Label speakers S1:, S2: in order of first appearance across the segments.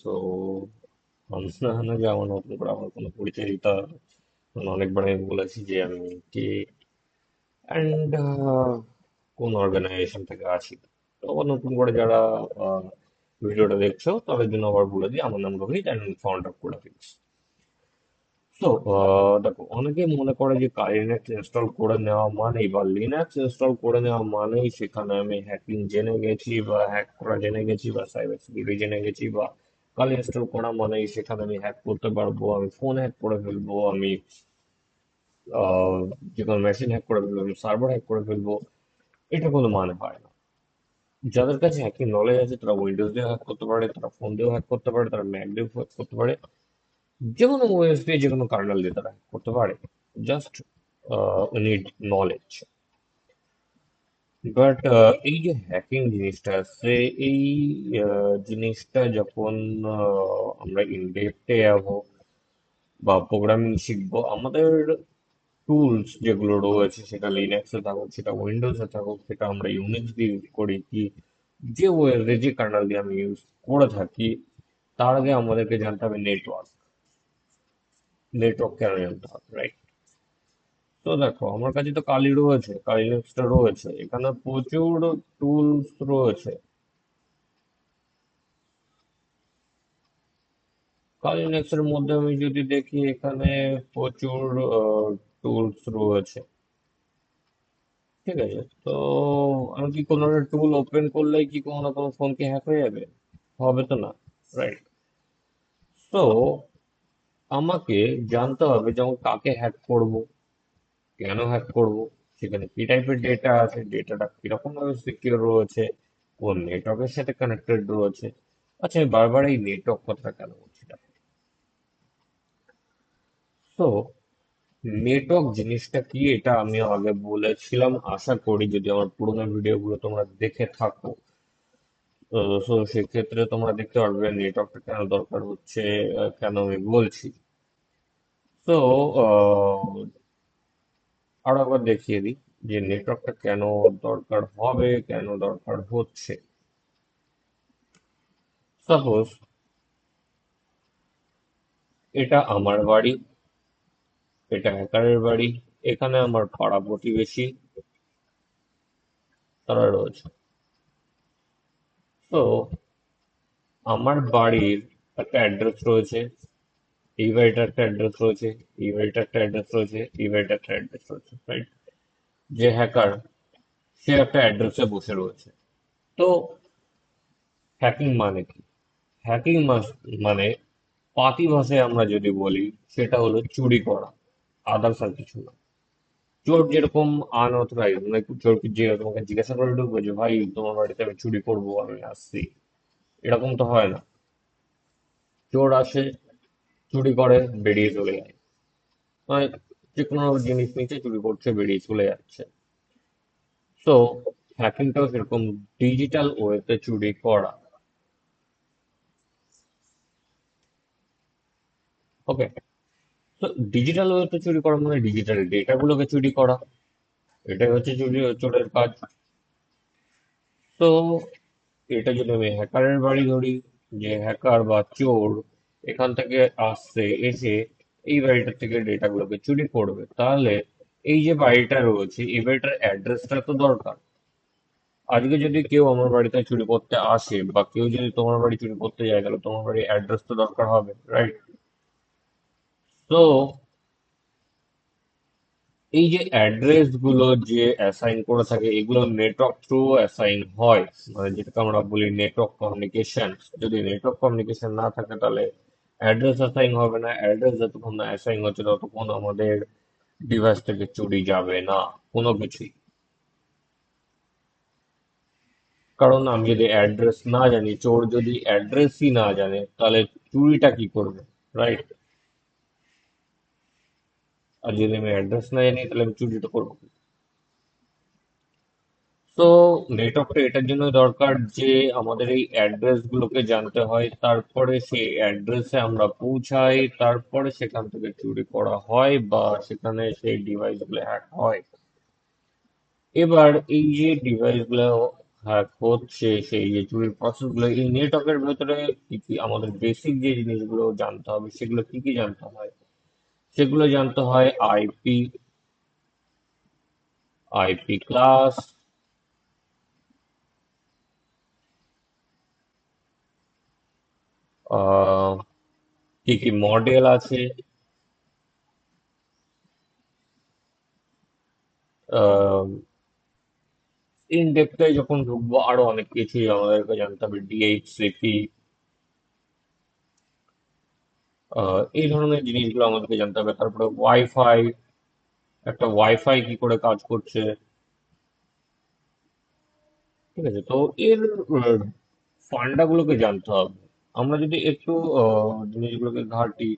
S1: So না, যে আমার নতুন করে আমার কোনো পরিচয় দিতে হবে অনেকবার আমি বলেছি যে আমি কে অ্যান্ড কোন অর্গানাইজেশন থেকে তো আবার নতুন করে যারা ভিডিওটা দেখছ, তাদের জন্য আবার বলে দিই, আমার নাম রোহিত অ্যান্ড ফাউন্ডার অফ কোডাফিক্স তো দেখো অনেকে মনে করে যে লিনাক্স ইনস্টল করে নেওয়া মানেই বা লিনাক্স ইনস্টল করে নেওয়া মানেই সেখানে আমি হ্যাকিং জেনে গেছি বা হ্যাক করা জেনে গেছি বা সাইবার সিকিউরিটি জেনে গেছি বা কাল ইনস্টল করা মানে সেখানে আমি হ্যাক করতে পারব, আমি ফোন হ্যাক করে ফেলব, আমি যে কোনো মেশিন হ্যাক করে ফেলব, আমি সার্ভার হ্যাক করে ফেলব, এটা কোনো মানে হয় না। যাদের কাছে হ্যাকিং নলেজ আছে, তারা উইন্ডোজ দিয়েও হ্যাক করতে পারে, তারা ফোন দিয়েও হ্যাক করতে পারে, তারা ম্যাক দিয়েও হ্যাক করতে পারে, যে কোনো ওএস দিয়ে, যে কোনো কার্নেল দিয়ে তারা hack করতে পারে। জাস্ট নিড নলেজ বাট এই যে হ্যাকিং জিনিসটা আছে এই জিনিসটা যখন আমরা ইনডেপথে যাব বা প্রোগ্রামিং শিখব আমাদের টুলস যেগুলো রয়েছে সেটা লিনাক্সে থাকুক সেটা উইন্ডোজে থাকুক সেটা আমরা ইউনিক্স দিয়ে ইউজ করি কি যে ওয়েসে যে কার্নাল দিয়ে আমি ইউজ করে থাকি তার আগে আমাদেরকে জানতে হবে নেটওয়ার্ক নেটওয়ার্ক কেন জানতে হবে রাইট তো দেখো, আমার কাছে তো কালি রয়েছে, কালি লিনাক্সটা রয়েছে, এখানে প্রচুর টুলস রয়েছে। কালি লিনাক্সের মধ্যে আমি যদি দেখি, এখানে প্রচুর টুলস রয়েছে। ঠিক আছে, তো আমি কি কোনো একটা টুল ওপেন করলেই কি কোনো না কোনো ফোন কি হ্যাক হয়ে যাবে? হবে তো না রাইট তো আমাকে জানতে হবে যেমন কাকে হ্যাক করব। কেন হ্যাক করব? সেখানে কি টাইপের ডেটা আছে? ডেটাটা কীরকম ভাবে সিকিউর রয়েছে? কোন নেটওয়ার্কের সাথে কানেক্টেড রয়েছে? আচ্ছা আমি বারবার এই নেটওয়ার্ক কথাটা কেন বলছি তো নেটওয়ার্ক জিনিসটা কি এটা আমি আগে বলেছিলাম, আশা করি যদি আমার পুরোনো ভিডিওগুলো তোমরা দেখে থাকো। তো সেক্ষেত্রে তোমরা দেখতে পারবে নেটওয়ার্কটা কেন দরকার হচ্ছে কেন আমি বলছি। তো আরও একবার দেখিয়ে দিই যে নেটওয়ার্কটা কেন দরকার হবে, কেন দরকার হচ্ছে। সাপোজ এটা আমার বাড়ি, এটা হ্যাকারের বাড়ি, এখানে আমার পাড়া প্রতিবেশী তারা রয়েছে। তো আমার বাড়ির একটা অ্যাড্রেস রয়েছে। বাড়িটার একটা অ্যাড্রেস রয়েছে বাড়িটার একটা অ্যাড্রেস রয়েছে এই একটা অ্যাড্রেস রয়েছে রাইট যে হ্যাকার সে একটা অ্যাড্রেসে বসে রয়েছে তো হ্যাকিং মানে কি হ্যাকিং মানে পাতি ভাষায় আমরা যদি বলি সেটা হলো চুরি করা আদার্স আর কিছু না চোর যেরকম আনঅথরাইজ মানে চোর যে তোমাকে জিজ্ঞাসা করে ঢুকবে যে ভাই তোমার বাড়িতে আমি চুরি করব আমি আসছি এরকম তো হয় না চোর আসে চুরি করে, বেরিয়ে চলে যায়। মানে যে কোনো জিনিস নিচে চুরি করছে, বেরিয়ে চলে যাচ্ছে। তো হ্যাকিংটাও সেরকম ডিজিটাল ওয়েতে চুরি করা। ওকে তো ডিজিটাল ওয়েতে চুরি করা মানে ডিজিটাল ডেটা গুলোকে চুরি করা। এটাই হচ্ছে চুরি, চোরের কাজ। তো এটা যদি আমি হ্যাকারের বাড়ি ধরি, যে হ্যাকার বা চোর এখান থেকে আসছে, এসে এই বাড়িটার থেকে ডেটাগুলোকে চুরি করবে। তাহলে এই যে বাড়িটা রয়েছে, এই বাড়িটার অ্যাড্রেসটা তো দরকার। আজকে যদি কেউ আমার বাড়িতে চুরি করতে আসে বা কেউ যদি তোমার বাড়ি চুরি করতে যায়, তাহলে তোমার বাড়ির অ্যাড্রেস তো দরকার হবে রাইট তো এই যে অ্যাড্রেসগুলো যে অ্যাসাইন করে থাকে, এগুলো নেটওয়ার্ক থ্রু অ্যাসাইন হয়। মানে যেটাকে আমরা বলি নেটওয়ার্ক কমিউনিকেশন যদি নেটওয়ার্ক কমিউনিকেশন না থাকে, তাহলে অ্যাড্রেস অ্যাসাইন হবে না অ্যাড্রেস যতক্ষণ না অ্যাসাইন হচ্ছে ততক্ষণ আমাদের ডিভাইস থেকে চুরি যাবে না, কোনো কিছুই। কারণ আমি যদি অ্যাড্রেস না জানি, চোর যদি অ্যাড্রেসই না জানে, তাহলে চুরিটা কি করবে রাইট আর যদি আমি অ্যাড্রেস না জানি, তাহলে আমি চুরিটা করব তো নেটওয়ার্কটা এটার জন্য দরকার যে আমাদের এই অ্যাড্রেস গুলোকে জানতে হয়, তারপরে সেই অ্যাড্রেসে আমরা পৌঁছাই, তারপরে সেখান থেকে চুরি করা হয় বা সেখানে সেই ডিভাইসগুলো হ্যাক হয়। এবার এই যে ডিভাইসগুলো হ্যাক হচ্ছে, সেই যে চুরির প্রসেসগুলো, এই নেটওয়ার্কের ভেতরে কি কি আমাদের বেসিক যে জিনিসগুলো জানতে হবে, সেগুলো কি কি জানতে হয়? সেগুলো জানতে হয় আইপি আইপি ক্লাস কি কি মডেল আছে ইন ডেপথে যখন ঢুকবো আরও অনেক কিছুই আমাদেরকে জানতে হবে ডিএইচসিপি এই ধরনের জিনিসগুলো আমাদেরকে জানতে হবে তারপরে ওয়াইফাই একটা ওয়াইফাই কি করে কাজ করছে ঠিক আছে তো এর ফান্ডাগুলোকে জানতে হবে আমরা যদি একটু জিনিসগুলোকে ঘাঁটি।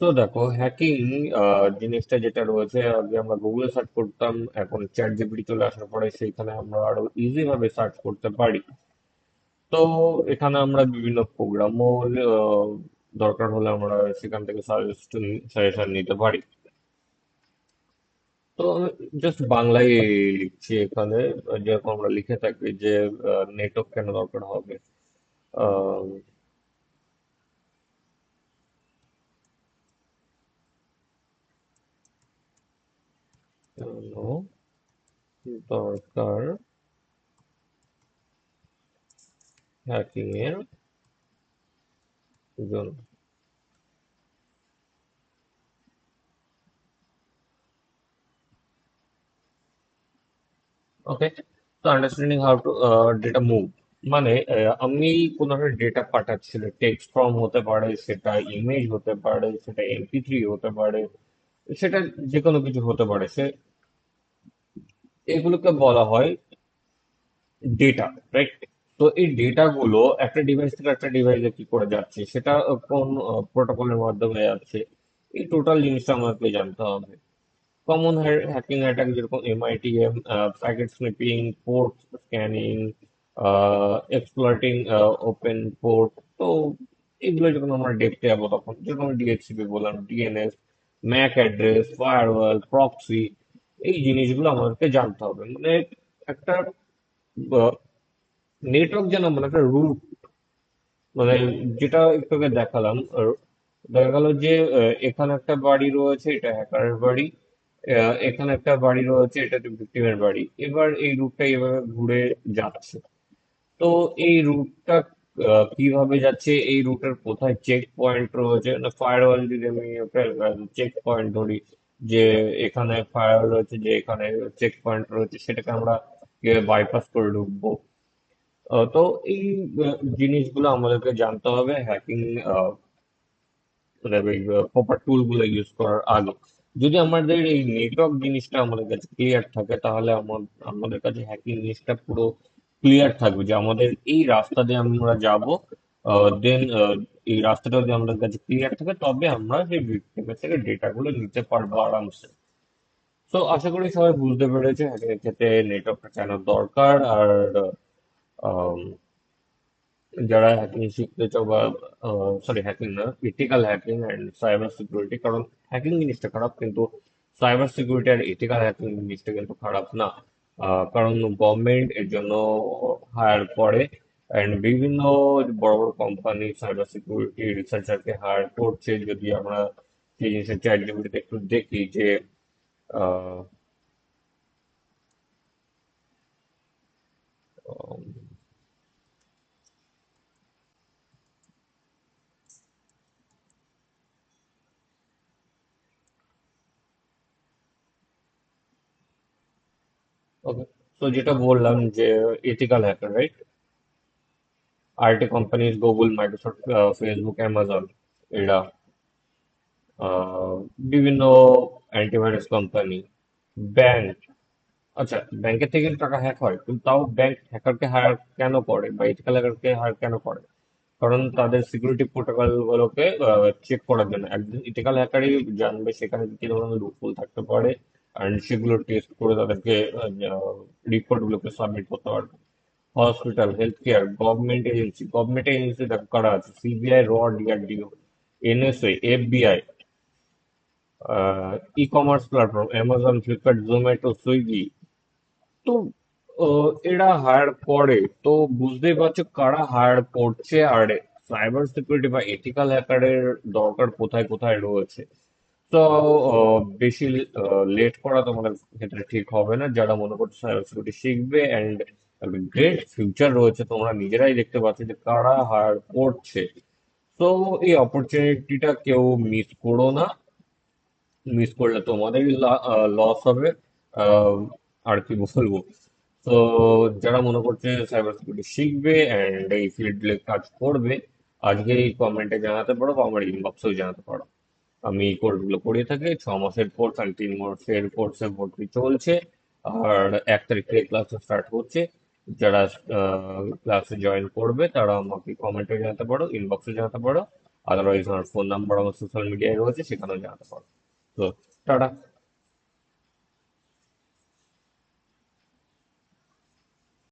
S1: তো দেখো হ্যাকিং জিনিসটা যেটা রয়েছে, আগে আমরা গুগলে সার্চ করতাম, এখন চ্যাট জিপিটি চলে আসার পরে সেইখানে আমরা আরও ইজি ভাবে সার্চ করতে পারি। তো এখানে আমরা বিভিন্ন প্রোগ্রামও দরকার হলে আমরা সেখান থেকে সাজেশন নিতে পারি। তো জাস্ট বাংলায় লিখছি এখানে, যেরকম আমরা লিখে থাকি যে নেটওয়ার্ক কেন দরকার হবে? দরকার হ্যাকিং এর জন্য? ওকে তো understanding how to data move মানে আমি কোনো একটা ডেটা পাঠাচ্ছি টেক্সট ফর্ম হতে পারে, সেটা ইমেজ হতে পারে, সেটা এমপি থ্রি হতে পারে, সেটা যে কোনো কিছু হতে পারে। সে, এগুলোকে বলা হয় ডেটা রাইট তো এই ডেটা গুলো একটা ডিভাইস থেকে একটা ডিভাইসে কি করে যাচ্ছে? সেটা কোন প্রোটোকলের মাধ্যমে যাচ্ছে? এই টোটাল জিনিসটা আমাকে জানতে হবে। কমন হ্যাকিং অ্যাটাক যেরকম MITM packet sniffing port scanning exploiting open port তো এগুলো যখন আমরা দেখতে যাব তখন, যেরকম ডিএচসিপি বললাম DNS MAC address firewall proxy এই জিনিসগুলো আমাদেরকে জানতে হবে। মানে একটা নেটওয়ার্ক যেন মানে একটা রুট মানে যেটা একটু দেখালাম দেখা গেল যে এখানে একটা বাড়ি রয়েছে, এটা হ্যাকারের বাড়ি। এখানে একটা বাড়ি রয়েছে, এটা ভিক্টিমের বাড়ি। এবার এই রুটটা এভাবে ঘুরে যাচ্ছে। তো এই রুটটা কীভাবে যাচ্ছে? এই রুটের কোথায় চেক পয়েন্ট রয়েছে? না ফায়ারওয়াল যদি আমি চেক পয়েন্ট ধরি, যে এখানে ফায়ারওয়াল রয়েছে, যে এখানে চেক পয়েন্ট রয়েছে, সেটাকে আমরা বাইপাস করে ঢুকবো? তো এই জিনিসগুলো আমাদেরকে জানতে হবে হ্যাকিং প্রপার টুলগুলো ইউজ করার আগে। যদি আমাদের এই নেটওয়ার্ক জিনিসটা আমাদের কাছে ক্লিয়ার থাকে, তাহলে আমার, আমাদের কাছে হ্যাকিং জিনিসটা পুরো ক্লিয়ার থাকবে যে আমাদের এই রাস্তা দিয়ে আমরা যাব দেন এই রাস্তাটা যদি আমাদের কাছে ক্লিয়ার থাকে, তবে আমরা সেই ভিক্টিমের থেকে ডেটাগুলো নিতে পারব আরামসে। তো আশা করি সবাই বুঝতে পেরেছে হ্যাকিং এর ক্ষেত্রে নেটওয়ার্কটা কেন দরকার, আর যারা হ্যাকিং শিখতে চাও বা সরি হ্যাকিং না ethical hacking and cyber security কারণ হ্যাকিং জিনিসটা খারাপ কিন্তু সাইবার সিকিউরিটি আর ইথিক্যাল হ্যাকিং জিনিসটা কিন্তু খারাপ না। কারণ গভর্নমেন্ট এর জন্য হায়ার করে অ্যান্ড বিভিন্ন বড় বড় কোম্পানি সাইবার সিকিউরিটি রিসার্চারকে হায়ার করছে। যদি আমরা সেই জিনিসের চ্যাট একটু দেখি যে আহ, ওকে তো যেটা বললাম যে ethical hacker right IT companies Google Microsoft Facebook Amazon এরা বিভিন্ন অ্যান্টিভাইরাস কোম্পানি ব্যাংক আচ্ছা ব্যাংকের থেকে টাকা হ্যাক হয়, কিন্তু তাও ব্যাংক হ্যাকারকে হায়ার কেন করে বা এথিক্যাল হ্যাকারকে হায়ার কেন করে? কারণ তাদের সিকিউরিটি প্রোটোকল গুলোকে চেক করার জন্য। একজন ইথিক্যাল হ্যাকারই জানবে সেখানে কি ধরনের লুপহোল থাকতে পারে অ্যান্ড সেগুলো টেস্ট করে তাদেরকে রিপোর্ট গুলোকে সাবমিট করতে পারবে। Hospital health care government agency government agency দেখো কারা আছে? সিবিআই র DRDO NSA FBI e commerce platform Amazon Flipkart Zomato Swiggy তো এরা হায়ার করে। তো বুঝতেই পারছ কারা হায়ার করছে? আর সাইবার সিকিউরিটি বা এথিক্যাল হ্যাকারের দরকার কোথায় কোথায় রয়েছে? তো বেশি লেট করা তোমাদের ক্ষেত্রে ঠিক হবে না। যারা মনে করছে সাইবার সিকিউরিটি শিখবে অ্যান্ড গ্রেট ফিউচার রয়েছে, তোমরা নিজেরাই দেখতে পাচ্ছ যে কারা হায়ার করছে। তো, এই অপরচুনিটিটা কেউ মিস করো না। মিস করলে তোমাদেরই লস হবে। আর কি বলব? তো, যারা মনে করছে সাইবার সিকিউরিটি শিখবে অ্যান্ড এই ফিল্ডে কাজ করবে আজকে এই কমেন্টে জানাতে পারো বা আমার ইনবক্সেও জানাতে পারো। আমি কোর্সগুলো করিয়ে থাকি, ছ মাসের কোর্স আর তিন মাসের কোর্সে ভর্তি চলছে, আর এক তারিখ থেকে ক্লাস স্টার্ট হচ্ছে। যারা ক্লাসে জয়েন করবে, তারা আমাকে কমেন্টে জানাতে পারো ইনবক্সে জানাতে পারো। আদারওয়াইজ আমার ফোন নাম্বার আমার সোশ্যাল মিডিয়ায় রয়েছে, সেখানেও জানাতে পারো। তো, টাটা।